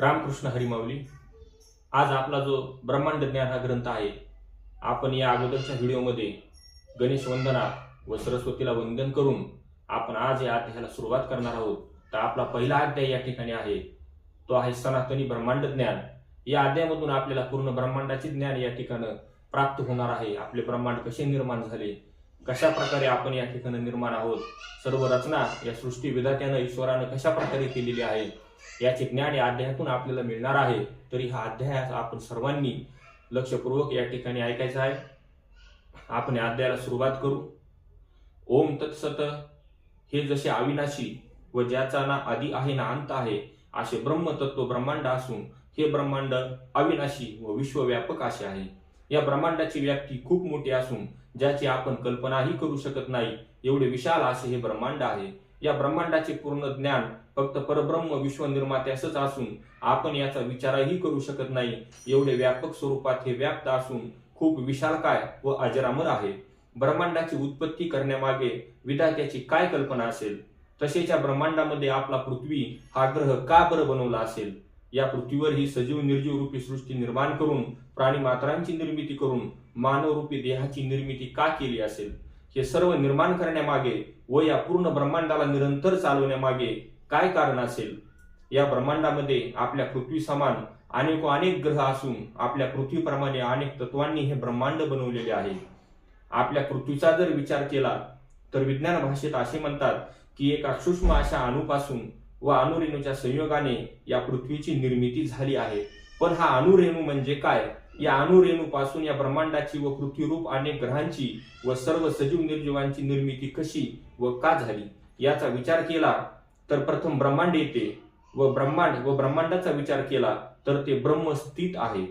रामकृष्ण हरिमावली आज आपला जो ब्रह्मांड ज्ञान हा ग्रंथ आहे आपण या अगोदरच्या व्हिडिओमध्ये गणेश वंदना व सरस्वतीला वंदन करून आपण आज या अध्यायाला सुरुवात करणार आहोत. तर आपला पहिला अध्याय या ठिकाणी आहे. तो आहे सनातनी ब्रह्मांड ज्ञान. या अध्यायामधून आपल्याला पूर्ण ब्रह्मांडाचे ज्ञान या ठिकाणं प्राप्त होणार आहे. आपले ब्रह्मांड कसे निर्माण झाले? कशा प्रकारे आपण या ठिकाणी निर्माण आहोत? सर्व रचना या सृष्टी विधात्यानं ईश्वरानं कशा प्रकारे केलेली आहे याचे ज्ञान या अध्यायातून आपल्याला मिळणार आहे. तरी हा अध्याय आपण सर्वांनी लक्षपूर्वक या ठिकाणी ऐकायचा आहे. आपण या अध्यायाला सुरुवात करू. ओम तत्सत हे जसे अविनाशी व ज्याचा ना आधी आहे ना अंत आहे असे ब्रह्मतत्व ब्रह्मांड असून हे ब्रह्मांड अविनाशी व विश्वव्यापक असे आहे. या ब्रह्मांडाची व्याप्ती खूप मोठी असून ज्याची आपण कल्पनाही करू शकत नाही एवढे विशाल असे हे ब्रह्मांड आहे. या ब्रह्मांडाचे पूर्ण ज्ञान फक्त परब्रह्म विश्व असंच असून आपण याचा विचारही करू शकत नाही. एवढे व्यापक स्वरूपात हे व्याप्त असून खूप विशालकाय व अजरामर आहे. ब्रह्मांडाची उत्पत्ती करण्यामागे विधात्याची काय कल्पना असेल? तसेच या ब्रह्मांडामध्ये आपला पृथ्वी हा ग्रह का बरं बनवला असेल? या पृथ्वीवर ही सजीव निर्जीव रूपी सृष्टी निर्माण करून प्राणी मात्रांची निर्मिती करून मानवरूपी देहाची निर्मिती का केली असेल? हे सर्व निर्माण करण्यामागे व या पूर्ण ब्रह्मांडाला निरंतर चालवण्यामागे काय कारण असेल? या ब्रह्मांडामध्ये आपल्या पृथ्वी समान अनेक अनेक ग्रह असून आपल्या पृथ्वीप्रमाणे अनेक तत्वांनी हे ब्रह्मांड बनवलेले आहे. आपल्या पृथ्वीचा जर विचार केला तर विज्ञान भाषेत असे म्हणतात की एका सूक्ष्म अशा अणूपासून व अणुरेणूच्या संयोगाने या पृथ्वीची निर्मिती झाली आहे. पण हा अणुरेणू म्हणजे काय? या अणुरेणूपासून या ब्रह्मांडाची व पृथ्वीरूप अनेक ग्रहांची व सर्व सजीव निर्जीवांची निर्मिती कशी व का झाली? याचा विचार केला तर प्रथम ब्रह्मांड येते व ब्रह्मांड व ब्रह्मांडाचा विचार केला तर ते ब्रह्म स्थित आहे.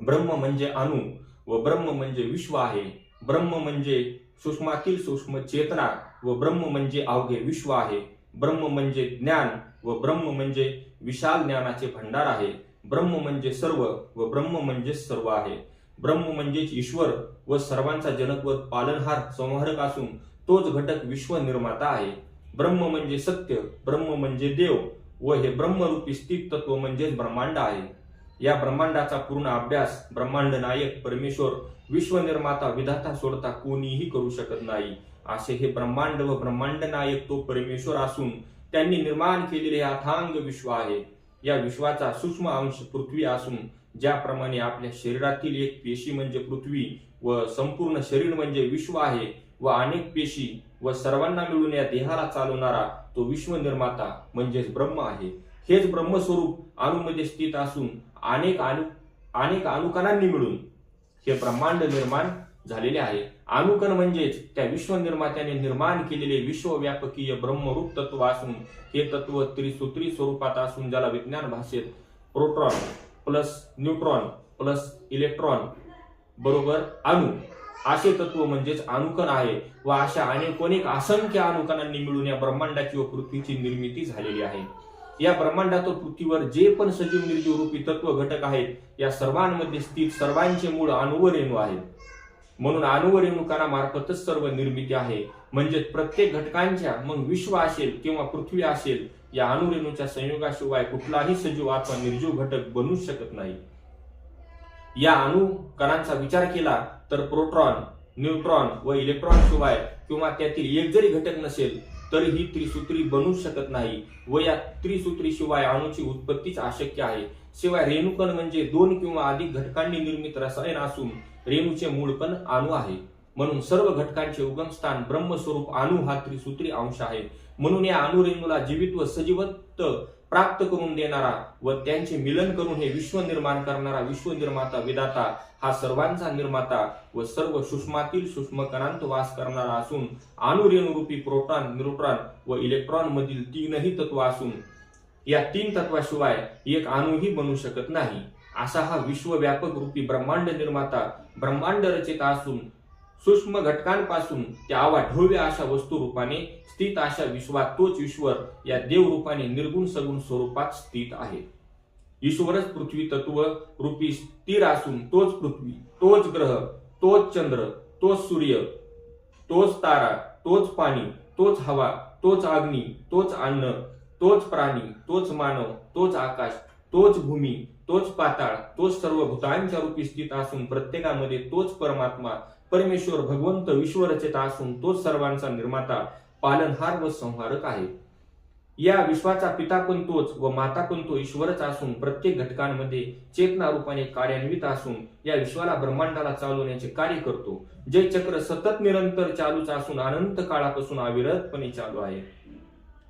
ब्रह्म म्हणजे अणु व ब्रह्म म्हणजे विश्व आहे. ब्रह्म म्हणजे सूक्ष्मातील सूक्ष्म चेतना व ब्रह्म म्हणजे अवघे विश्व आहे. ब्रह्म म्हणजे ज्ञान व ब्रह्म म्हणजे विशाल ज्ञानाचे भंडार आहे. ब्रह्म म्हणजे सर्व व ब्रह्म म्हणजे सर्व आहे. ब्रह्म म्हणजेच ईश्वर व सर्वांचा जनक व पालनहार संहारक असून तोच घटक विश्व निर्माता आहे. ब्रह्म म्हणजे सत्य ब्रह्म म्हणजे देव व हे ब्रह्मरूपी स्थित तत्व म्हणजेच ब्रह्मांड आहे. या ब्रह्मांडाचा पूर्ण अभ्यास ब्रह्मांड नायक परमेश्वर विश्वनिर्माता विधाता सोडता कोणीही करू शकत नाही. असे हे ब्रह्मांड व ब्रह्मांड नायक तो परमेश्वर असून त्यांनी निर्माण केलेले हे अथांग विश्व आहे. या विश्वाचा सूक्ष्म अंश पृथ्वी असून ज्याप्रमाणे आपल्या शरीरातील एक पेशी म्हणजे पृथ्वी व संपूर्ण शरीर म्हणजे विश्व आहे व अनेक पेशी व सर्वांना मिळून या देहाला चालवणारा तो विश्वनिर्माता म्हणजेच ब्रह्म आहे. हेच ब्रह्मस्वरूप अणुमध्ये स्थित असून अनेक अणु अनेक अणुकणांनी मिळून हे ब्रह्मांड निर्माण झालेले आहे. अणुकण म्हणजेच त्या विश्वनिर्मात्याने निर्माण केलेले विश्वव्यापकीय ब्रह्मरूप तत्व असून हे तत्व त्रिसूत्री स्वरूपात असून ज्याला विज्ञान भाषेत proton plus neutron plus electron बरोबर अणु असे तत्व म्हणजेच अनुकण आहे व अशा अनेक अनेक असंख्य अनुकणांनी मिळून या ब्रह्मांडाची व पृथ्वीची निर्मिती झालेली आहे. या ब्रह्मांडात व पृथ्वीवर जे पण सजीव निर्जीव रूपी तत्व घटक आहेत या सर्वांमध्ये स्थित सर्वांचे मूळ अणुव रेणू आहे म्हणून अणुव रेणुकांमार्फतच सर्व निर्मिती आहे. म्हणजे प्रत्येक घटकांच्या मग विश्व असेल किंवा पृथ्वी असेल या अणुरेणूच्या संयोगाशिवाय कुठलाही सजीव अथवा निर्जीव घटक बनूच शकत नाही. या अणु कणांचा विचार केला तर प्रोट्रॉन न्यूट्रॉन व इलेक्ट्रॉन शिवाय किंवा त्यातील एक जरी घटक नसेल तरीही त्रिसूत्री बनू शकत नाही व या त्रिसूत्री शिवाय अणूची उत्पत्तीच अशक्य आहे. शिवाय रेणुकण म्हणजे दोन किंवा अधिक घटकांनी निर्मित रसायन असून रेणूचे मूळ पण अणु आहे. म्हणून सर्व घटकांचे उगमस्थान ब्रह्मस्वरूप अणु हा त्रिसूत्री अंश आहे. म्हणून या अणुरेणूला जीवित व सजीवत्व प्राप्त करून देणारा व त्यांचे मिलन करून हे विश्व निर्माण करणारा विश्व निर्माता विदाता हा सर्वांचा निर्माता व सर्व सूक्ष्मातील सूक्ष्मकणांत वास करणारा असून अणुरेणुरूपी प्रोटॉन न्यूट्रॉन व इलेक्ट्रॉन मधील तीनही तत्व असून या तीन तत्वाशिवाय एक अणुही बनू शकत नाही. असा हा विश्वव्यापक रूपी ब्रह्मांड निर्माता ब्रह्मांड रचिता असून सूक्ष्म घटकांपासून त्या अवाढव्य अशा वस्तू रूपाने स्थित अशा विश्वात तोच ईश्वर या देव रूपाने निर्गुण सगुण स्वरूपात स्थित आहे. ईश्वरच पृथ्वी तत्व रूपी स्थिर असून तोच पृथ्वी तोच ग्रह तोच चंद्र तोच सूर्य तोच तारा तोच पाणी तोच हवा तोच अग्नी तोच अन्न तोच प्राणी तोच मानव तोच आकाश तोच भूमी तोच पाताळ तोच सर्व भूतांच्या रूपी स्थित असून प्रत्येकामध्ये तोच परमात्मा परमेश्वर भगवंत विश्वरचेता असून तोच सर्वांचा निर्माता पालनहार व संहारक आहे. या विश्वाचा पिता पण तोच व माता पण तो ईश्वरच असून प्रत्येक घटकांमध्ये चेतना रूपाने कार्यान्वित असून या विश्वाला ब्रह्मांडाला चालवण्याचे कार्य करतो. जे चक्र सतत निरंतर चालूच असून अनंत काळापासून अविरतपणे चालू आहे.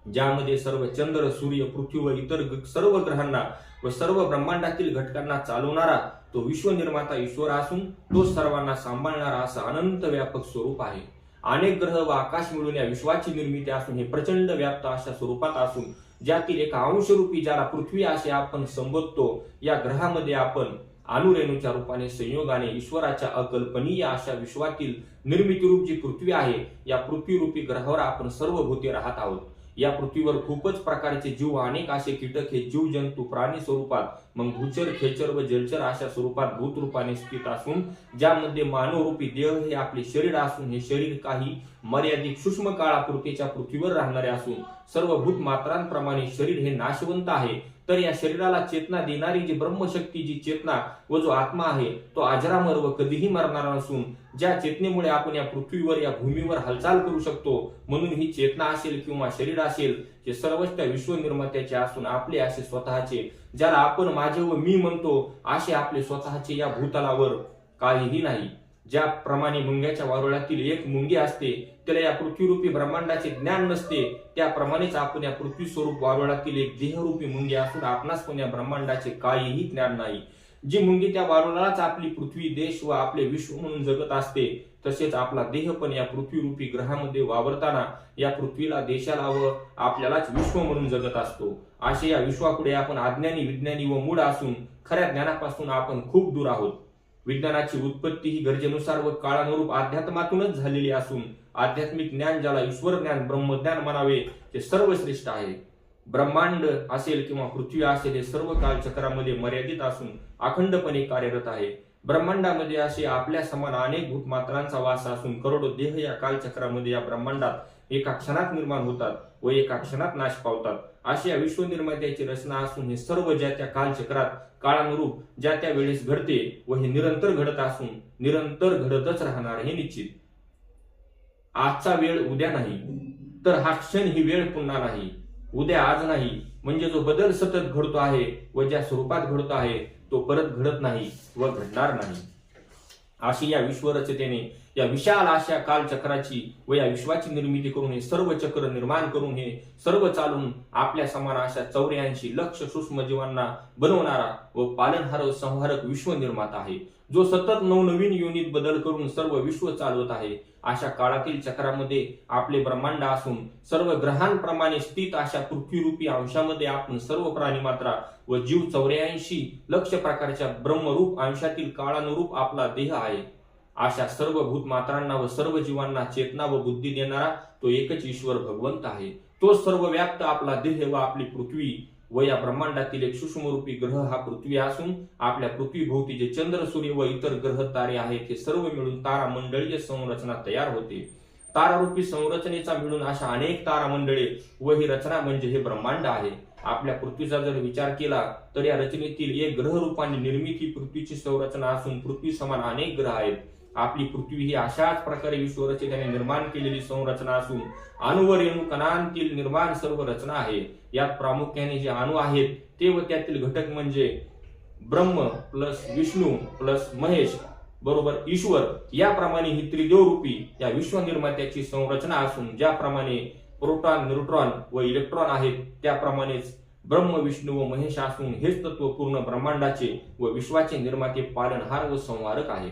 ज्यामध्ये सर्व चंद्र सूर्य पृथ्वी व इतर सर्व ग्रहांना व सर्व ब्रह्मांडातील घटकांना चालवणारा तो विश्वनिर्माता ईश्वर असून तो सर्वांना सांभाळणारा असं अनंत व्यापक स्वरूप आहे. अनेक ग्रह व आकाश मिळून या विश्वाची निर्मिती असून हे प्रचंड व्याप्त अशा स्वरूपात असून ज्यातील एका अंशरूपी ज्याला पृथ्वी असे आपण संबोधतो या ग्रहामध्ये आपण अणुरेणूच्या रूपाने संयोगाने ईश्वराच्या अकल्पनीय अशा विश्वातील निर्मितीरूप जी पृथ्वी आहे या पृथ्वीरूपी ग्रहावर आपण सर्व भूते राहत आहोत. या पृथ्वीवर खूपच प्रकारचे जीव अनेक असे कीटक हे जीव जंतू प्राणी स्वरूपात मग भूचर खेचर व जलचर अशा स्वरूपात भूत रूपाने स्थित असून ज्यामध्ये मानवरूपी देह हे आपले शरीर असून हे शरीर काही मर्यादित सूक्ष्म काळापुरतेच्या पृथ्वीवर राहणारे असून सर्व भूत मात्रांप्रमाणे शरीर हे नाशवंत आहे. तर या शरीराला चेतना देणारी जी ब्रह्मशक्ती जी चेतना व जो आत्मा आहे तो अजरामर व कधीही मरणारा नसून ज्या चेतनेमुळे आपण या पृथ्वीवर या भूमीवर हालचाल करू शकतो म्हणून ही चेतना असेल किंवा शरीर असेल हे सर्वच त्या विश्वनिर्मात्याचे असून आपले असे स्वतःचे ज्याला आपण माझे व मी म्हणतो असे आपले स्वतःचे या भूतलावर काहीही नाही. ज्याप्रमाणे मुंग्याच्या वारुळातील एक मुंगी असते त्याला या पृथ्वीरूपी ब्रह्मांडाचे ज्ञान नसते त्याप्रमाणेच आपण या पृथ्वी स्वरूप वारुळातील एक देहरूपी मुंगी असून आपणास पण या ब्रह्मांडाचे काहीही ज्ञान नाही. जी मुंगी त्या वारुळालाच आपली पृथ्वी देश व आपले विश्व म्हणून जगत असते तसेच आपला देह पण या पृथ्वीरूपी ग्रहामध्ये वावरताना या पृथ्वीला देशाला व आपल्यालाच विश्व म्हणून जगत असतो. असे या विश्वापुढे आपण अज्ञानी विज्ञानी व मूळ असून खऱ्या ज्ञानापासून आपण खूप दूर आहोत. विज्ञानाची उत्पत्ती ही गरजेनुसार व काळानुरूप अध्यात्मातूनच झालेली असून आध्यात्मिक ज्ञान ज्याला ईश्वर ज्ञान ब्रह्मज्ञान म्हणावे ते सर्वश्रेष्ठ आहे. ब्रह्मांड असेल किंवा पृथ्वी असेल हे सर्व कालचक्रामध्ये मर्यादित असून अखंडपणे कार्यरत आहे. ब्रह्मांडामध्ये असे आपल्या समान अनेक भूतमात्रांचा वास असून करोडो देह या कालचक्रामध्ये या ब्रह्मांडात एका क्षणात निर्माण होतात. व एका क्षणात नाश पावतात. अशी या विश्वनिर्मात्याची रचना असून हे सर्व ज्या त्या कालचक्रात काळानुरूप ज्या त्या वेळेस घडते व हे निरंतर घडत असून निरंतर घडतच राहणार हे निश्चित. आजचा वेळ उद्या नाही तर हा क्षण ही वेळ पुन्हा नाही. उद्या आज नाही म्हणजे जो बदल सतत घडतो आहे व ज्या स्वरूपात घडतो आहे तो परत घडत नाही व घडणार नाही. अशी या विश्वरचतेने या विशाल अशा कालचक्राची व या विश्वाची निर्मिती करून हे सर्व चक्र निर्माण करून हे सर्व चालून आपल्या समान अशा चौऱ्याऐंशी लक्ष सूक्ष्म जीवांना बनवणारा व पालनहार संहारक विश्व निर्माता आहे. जो सतत नवनवीन युनिट बदल करून सर्व विश्व चालवत आहे अशा काळातील चक्रामध्ये आपले ब्रह्मांड असून सर्व ग्रहांप्रमाणे स्थित अशा पृथ्वीरूपी अंशामध्ये आपण सर्व प्राणी मात्रा व जीव चौऱ्याऐंशी लक्ष प्रकारच्या ब्रह्मरूप अंशातील काळानुरूप आपला देह आहे. अशा सर्व भूतमात्रांना व सर्व जीवांना चेतना व बुद्धी देणारा तो एकच ईश्वर भगवंत आहे. तो सर्व व्याप्त आपला देह व आपली पृथ्वी व या ब्रह्मांडातील एक सूक्ष्मरूपी ग्रह हा पृथ्वी असून आपल्या पृथ्वीभोवती जे चंद्र सूर्य व इतर ग्रह तारे आहेत हे सर्व मिळून तारामंडळीय संरचना तयार होते. तारारूपी संरचनेचा मिळून अशा अनेक तारामंडळे व ही रचना म्हणजे हे ब्रह्मांड आहे. आपल्या पृथ्वीचा जर विचार केला तर या रचनेतील एक ग्रह रूपाने निर्मित ही पृथ्वीची संरचना असून पृथ्वी समान अनेक ग्रह आहेत. आपली पृथ्वी ही अशाच प्रकारे विश्वरचनेने निर्माण केलेली संरचना असून अणुवर रेणू कणांतील निर्माण सर्व रचना आहे. यात प्रामुख्याने जे अणु आहेत ते व त्यातील घटक म्हणजे ब्रह्म प्लस विष्णू प्लस महेश बरोबर ईश्वर याप्रमाणे ही त्रिदेवरूपी या विश्वनिर्मात्याची संरचना असून ज्याप्रमाणे प्रोटॉन न्यूट्रॉन व इलेक्ट्रॉन आहेत त्याप्रमाणेच ब्रह्म विष्णू व महेश असून हेच तत्व पूर्ण ब्रह्मांडाचे व विश्वाचे निर्माते पालनहार व संहारक आहे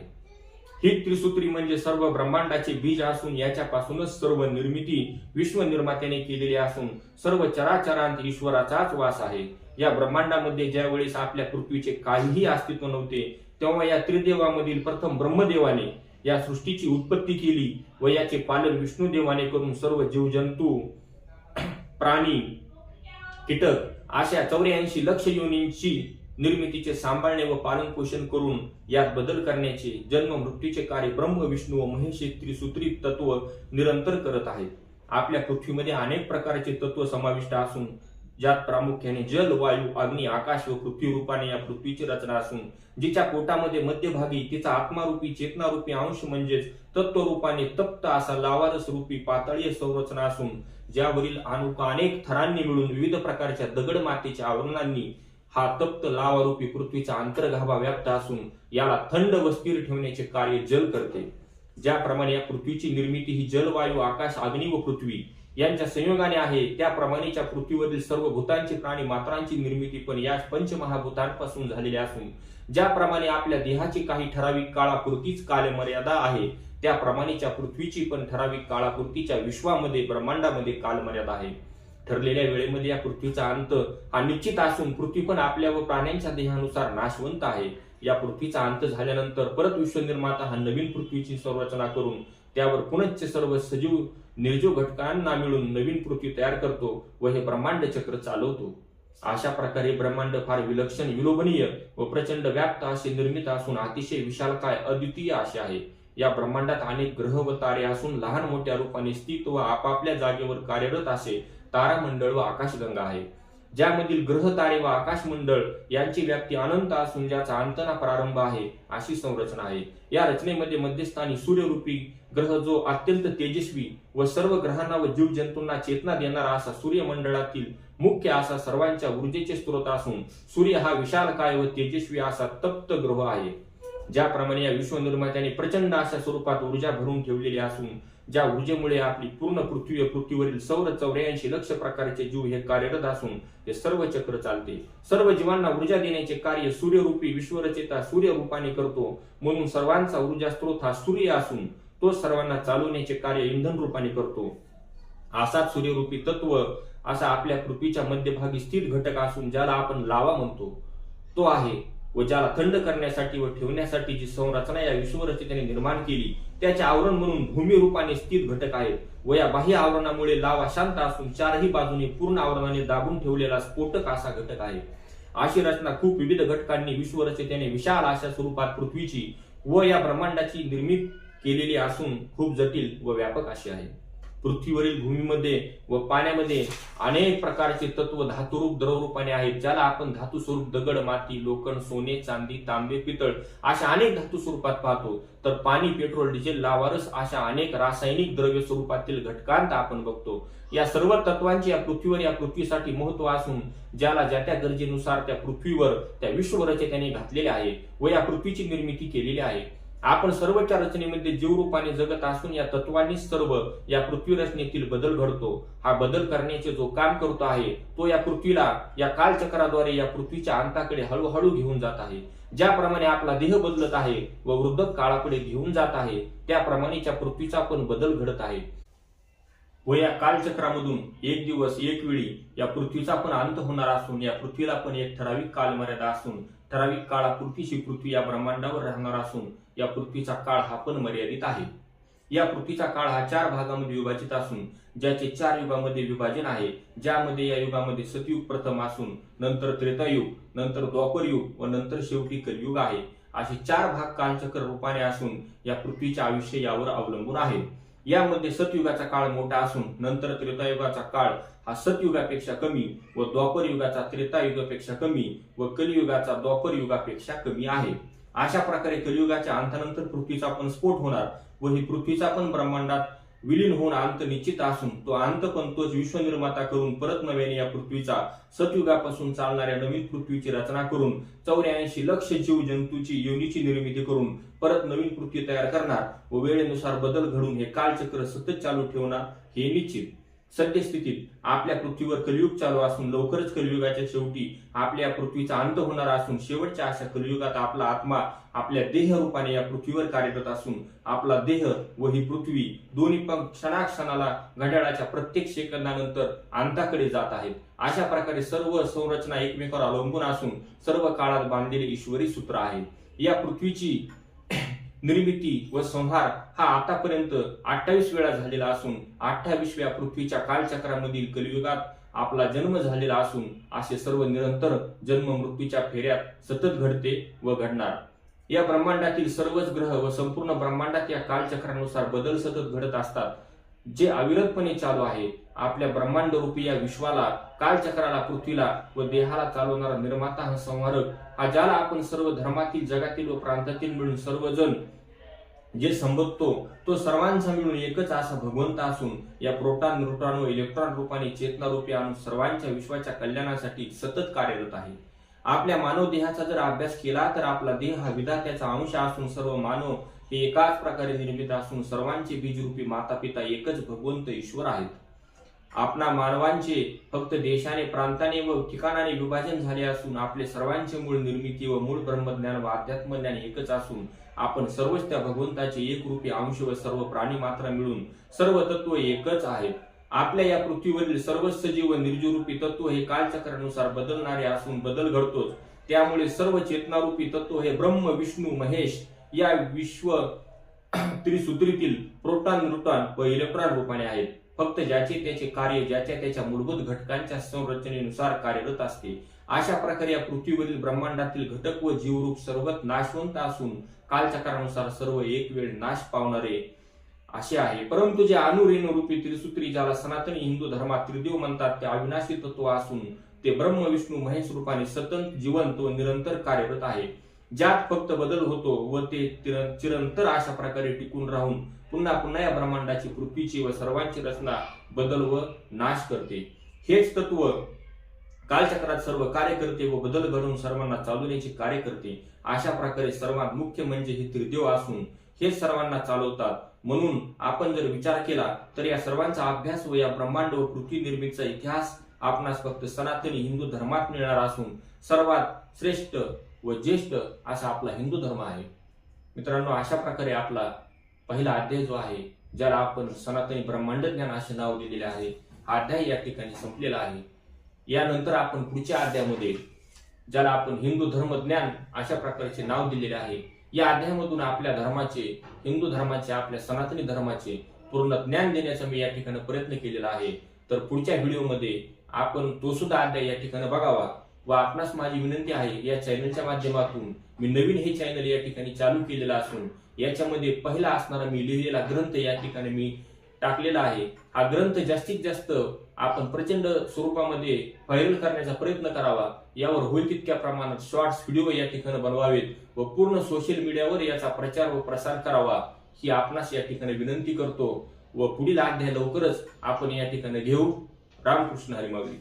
ही त्रिसूत्री म्हणजे सर्व ब्रह्मांडाचे बीज असून याच्यापासूनच सर्व निर्मिती विश्व निर्मात्याने केलेली असून सर्व चराचरांत ईश्वराचाच वास आहे. या ब्रह्मांडामध्ये ज्या वेळेस आपल्या पृथ्वीचे काहीही अस्तित्व नव्हते तेव्हा या त्रिदेवामधील प्रथम ब्रह्मदेवाने या सृष्टीची उत्पत्ती केली व याचे पालन विष्णुदेवाने करून सर्व जीवजंतू प्राणी कीटक अशा चौऱ्याऐंशी लक्ष योनींची निर्मितीचे सांभाळणे व पालन पोषण करून यात बदल करण्याचे जन्म मृत्यूचे कार्य ब्रह्म विष्णू व महेश त्रिसूत्री तत्व निरंतर करत आहेत. आपल्या पृथ्वीमध्ये अनेक प्रकारचे तत्व समाविष्ट असून ज्यात प्रामुख्याने जल वायू अग्नी आकाश व पृथ्वी रूपाने या पृथ्वीची रचना असून जिच्या पोटामध्ये मध्यभागी तिचा आत्मारूपी चेतनारूपी अंश म्हणजेच तत्वरूपाने तप्त असा लावारस रूपी पातळीय संरचना असून ज्यावरील अनेक थरांनी मिळून विविध प्रकारच्या दगड मातीच्या आवरणांनी हा तप्त लावारूपी पृथ्वीचा अंतर्गाभा व्याप्त असून याला थंड व स्थिर ठेवण्याचे कार्य जल करते. ज्याप्रमाणे या पृथ्वीची निर्मिती ही जल वायू आकाश अग्नी व पृथ्वी यांच्या संयोगाने आहे त्याप्रमाणेच्या पृथ्वीवरील सर्व भूतांची प्राणी मात्रांची निर्मिती पण या पंचमहाभूतांपासून झालेली असून ज्याप्रमाणे आपल्या देहाची काही ठराविक काळापुरतीच कालमर्यादा आहे त्याप्रमाणेच्या पृथ्वीची पण ठराविक काळापुरतीच्या विश्वामध्ये ब्रह्मांडामध्ये कालमर्यादा आहे. ठरलेल्या वेळेमध्ये या पृथ्वीचा अंत हा निश्चित असून पृथ्वी पण आपल्या व प्राण्यांच्या देहानुसार नाशवंत आहे. या पृथ्वीचा अंत झाल्यानंतर परत विश्वनिर्माता हा नवीन पृथ्वीची संरचना करून त्यावर पुनश्च सर्व सजीव निर्जीव घटकांना मिळून नवीन पृथ्वी तयार करतो व हे ब्रह्मांड चक्र चालवतो. अशा प्रकारे ब्रह्मांड फार विलक्षण विलोभनीय व प्रचंड व्याप्त असे निर्मित असून अतिशय विशालकाय अद्वितीय असे आहे. या ब्रह्मांडात अनेक ग्रह व तारे असून लहान मोठ्या रूपाने स्थित व आपापल्या जागेवर कार्यरत असे. तारामंडळ व आकाशगंगा आहे. ज्यामधील ग्रह तारे व आकाशमंडळ यांची व्याप्ती अनंत असून ज्याचा अंतना प्रारंभ आहे अशी संरचना आहे. या रचनेमध्ये मध्यस्थानी सूर्यरूपी ग्रह जो अत्यंत तेजस्वी व सर्व ग्रहांना व जीव जंतूंना चेतना देणारा असा सूर्यमंडळातील मुख्य असा सर्वांच्या ऊर्जेचे स्रोत असून सूर्य हा विशालकाय व तेजस्वी असा तप्त ग्रह आहे. ज्याप्रमाणे या विश्वनिर्मात्याने प्रचंड अशा स्वरूपात ऊर्जा भरून ठेवलेली असून ज्या ऊर्जेमुळे आपली पूर्ण पृथ्वी पृथ्वीवरील सौर चौऱ्याऐंशी लक्ष प्रकारचे जीव हे कार्यरत असून ते सर्व चक्र चालते. सर्व जीवांना ऊर्जा देण्याचे कार्य सूर्यरूपी विश्वरचेता सूर्यरूपाने करतो. म्हणून सर्वांचा ऊर्जा स्रोत हा सूर्य असून तो सर्वांना चालवण्याचे कार्य इंधन रूपाने करतो. असाच सूर्यरूपी तत्व असा आपल्या पृथ्वीच्या मध्यभागी स्थित घटक असून ज्याला आपण लावा म्हणतो तो आहे व ज्याला थंड करण्यासाठी व ठेवण्यासाठी जी संरचना या विश्वरचनेने निर्माण केली त्याचे आवरण म्हणून भूमिरूपाने स्थित घटक आहेत. व या बाह्य आवरणामुळे लावा शांत असून चारही बाजूने पूर्ण आवरणाने दाबून ठेवलेला स्फोटक असा घटक आहे. अशी रचना खूप विविध घटकांनी विश्वरचनेने विशाल अशा स्वरूपात पृथ्वीची व या ब्रह्मांडाची निर्मित केलेली असून खूप जटिल व व्यापक अशी आहे. पृथ्वीवरील भूमीमध्ये व पाण्यामध्ये अनेक प्रकारचे तत्व धातुरूप द्रवरूपाने आहेत ज्याला आपण धातू स्वरूप दगड माती लोखंड सोने चांदी तांबे पितळ अशा अनेक धातू स्वरूपात पाहतो. तर पाणी पेट्रोल डिझेल लावारस अशा अनेक रासायनिक द्रव्य स्वरूपातील घटकांत आपण बघतो. या सर्व तत्वांचे या पृथ्वीवर या पृथ्वीसाठी महत्त्व असून ज्याला ज्या त्या गरजेनुसार त्या पृथ्वीवर त्या विश्वभराचे त्याने घातलेले आहे व या पृथ्वीची निर्मिती केलेली आहे. आपण सर्वच्या रचनेमध्ये जीवरूपाने जगत असून या तत्वांनी सर्व या पृथ्वी रचनेतील बदल घडतो. हा बदल करण्याचे जो काम करतो आहे तो या पृथ्वीला या कालचक्राद्वारे या पृथ्वीच्या अंताकडे हळूहळू घेऊन जात आहे. ज्याप्रमाणे आपला देह बदलत आहे व वृद्ध काळाकडे घेऊन जात आहे त्याप्रमाणेच्या पृथ्वीचा पण बदल घडत आहे. व या कालचक्रामधून एक दिवस एक वेळी या पृथ्वीचा पण अंत होणार असून या पृथ्वीला पण एक ठराविक कालमर्यादा असून ठराविक काळापुरतीची पृथ्वी या ब्रह्मांडावर राहणार असून या पृथ्वीचा काळ हा पण मर्यादित आहे. या पृथ्वीचा काळ हा चार भागामध्ये विभाजित असून ज्याचे चार युगामध्ये विभाजन आहे ज्यामध्ये या युगामध्ये सतयुग प्रथम असून नंतर त्रेतायुग नंतर द्वापर युग व नंतर शेवटी कलयुग आहे. असे चार भाग कालचक्र रूपाने असून या पृथ्वीचे आयुष्य यावर अवलंबून आहे. यामध्ये सतयुगाचा काळ मोठा असून नंतर त्रेतायुगाचा काळ हा सतयुगापेक्षा कमी व द्वापर युगाचा त्रेतायुगापेक्षा कमी व कलियुगाचा द्वापर युगापेक्षा कमी आहे. अशा प्रकारे कलियुगाच्या अंतानंतर पृथ्वीचा पण स्फोट होणार व ही पृथ्वीचा पण ब्रह्मांडात विलीन होऊन अंत निश्चित असून तो अंत पण तोच विश्वनिर्माता करून परत नव्याने या पृथ्वीचा सतयुगापासून चालणाऱ्या नवीन पृथ्वीची रचना करून चौऱ्याऐंशी लक्ष जीव जंतूची योनीची निर्मिती करून परत नवीन पृथ्वी तयार करणार व वेळेनुसार बदल घडून हे कालचक्र सतत चालू ठेवणार हे निश्चित. सद्यस्थितीत आपल्या पृथ्वीवर कलियुग चालू असून लवकरच कलियुगाच्या शेवटी आपल्या पृथ्वीचा अंत होणार असून शेवटच्या अशा कलियुगात आपला आत्मा आपल्या देह रूपाने या पृथ्वीवर कार्यरत असून आपला देह व ही पृथ्वी दोन्ही पण क्षणाक्षणाला घड्याळाच्या प्रत्येक सेकंदानंतर अंताकडे जात आहेत. अशा प्रकारे सर्व संरचना एकमेकावर अवलंबून असून सर्व काळात बांधलेले ईश्वरी सूत्र आहे या पृथ्वीची निर्मिती व संहार हा आतापर्यंत अठ्ठावीस वेळा झालेला असून अठ्ठावीसव्या पृथ्वीच्या कालचक्रामधील कलियुगात आपला जन्म झालेला असून असे सर्व निरंतर जन्म मृत्यूच्या फेऱ्यात सतत घडते व घडणार. या ब्रह्मांडातील सर्वच ग्रह व संपूर्ण ब्रह्मांडात या कालचक्रानुसार बदल सतत घडत असतात. जे अविरतपणे चालू आहे आपल्या ब्रह्मांड रूपी या विश्वाला कालचक्राला पृथ्वीला व देहाला चालवणारा निर्माता हा संहारक हा ज्याला आपण सर्व धर्मातील जगातील व प्रांतातील मिळून सर्वजण जे संबोधतो तो सर्वांचा मिळून एकच असा भगवंत असून या प्रोटॉन न्यूट्रॉन व इलेक्ट्रॉन रूपाने चेतना रूपी आणून सर्वांच्या विश्वाच्या कल्याणासाठी सतत कार्यरत आहे. आपल्या मानव देहाचा जर अभ्यास केला तर आपला देह हा विधात्याचा अंश असून सर्व मानव हे एकाच प्रकारे निर्मित असून सर्वांचे बीजरूपी माता पिता एकच भगवंत ईश्वर आहेत. आपणा मानवांचे फक्त देशाने प्रांताने व ठिकाणाने विभाजन झाले असून आपले सर्वांचे मूळ निर्मिती व मूळ ब्रह्मज्ञान व अध्यात्मज्ञान एकच असून आपण सर्वच त्या भगवंताचे एक रूपी अंश व सर्व प्राणी मात्र मिळून सर्व तत्व एकच आहेत. आपल्या या पृथ्वीवरील सर्व सजीव व निर्जीवरूपी तत्व हे कालचक्रानुसार बदलणारे असून बदल घडतोच. त्यामुळे सर्व चेतनारूपी तत्व हे ब्रह्म विष्णू महेश या विश्व त्रिसूत्रीतील प्रोटॉन न्यूटॉन व इलेक्ट्रॉन रूपाने आहेत. फक्त ज्याचे त्याचे कार्य ज्याच्या त्याच्या मूलभूत घटकांच्या संरचनेनुसार कार्यरत असते. अशा प्रकारे या पृथ्वीवरील ब्रह्मांडातील घटक व जीवरूप सर्वत नाशवंत असून कालचक्रानुसार सर्व एक वेळ नाश पावणारे असे आहे. परंतु जे अनुरेणू रूपी त्रिसूत्री ज्याला सनातनी हिंदू धर्मात त्रिदेव म्हणतात ते अविनाशी तत्व असून ते ब्रह्म विष्णू महेश रूपाने सतत जिवंत व निरंतर कार्यरत आहे. ज्यात फक्त बदल होतो व ते चिरंतर अशा प्रकारे टिकून राहून पुन्हा पुन्हा या ब्रह्मांडाची पृथ्वीची व सर्वांची रचना बदल व नाश करते. हेच तत्व कालचक्रात सर्व कार्य करते व बदल घडवून सर्वांना चालवण्याचे कार्य करते. अशा प्रकारे सर्वात मुख्य म्हणजे हे त्रिदेव असून हेच सर्वांना चालवतात. म्हणून आपण जर विचार केला तर या सर्वांचा अभ्यास व या ब्रह्मांड व पृथ्वी निर्मितीचा इतिहास आपणास फक्त सनातनी हिंदू धर्मात मिळणार असून सर्वात श्रेष्ठ व ज्येष्ठ असा आपला हिंदू धर्म आहे. मित्रांनो अशा प्रकारे आपला पहिला अध्याय जो आहे ज्याला आपण सनातनी ब्रह्मांड ज्ञान असे नाव दिलेले आहे हा अध्याय या ठिकाणी संपलेला आहे. यानंतर आपण पुढच्या अध्यायामध्ये ज्याला आपण हिंदू धर्म ज्ञान अशा प्रकारचे नाव दिलेले आहे या अध्यायामधून आपल्या धर्माचे हिंदू धर्माचे आपल्या सनातनी धर्माचे पूर्ण ज्ञान देण्याचा मी या ठिकाणी प्रयत्न केलेला आहे. तर पुढच्या व्हिडिओमध्ये आपण तो सुद्धा अध्याय या ठिकाणी बघावा. व आपणास माझी विनंती आहे या चॅनलच्या माध्यमातून मी नवीन हे चॅनल या ठिकाणी चालू केलेलं असून याच्यामध्ये पहिला असणारा मी लिहिलेला ग्रंथ या ठिकाणी मी टाकलेला आहे. हा ग्रंथ जास्तीत जास्त आपण प्रचंड स्वरूपामध्ये व्हायरल करण्याचा प्रयत्न करावा. यावर होईल तितक्या प्रमाणात शॉर्ट्स व्हिडिओ या ठिकाणी बनवावेत व पूर्ण सोशल मीडियावर याचा प्रचार व प्रसार करावा ही आपणास या ठिकाणी विनंती करतो. व पुढील अध्याय लवकरच आपण या ठिकाणी घेऊ. रामकृष्ण हरिमावली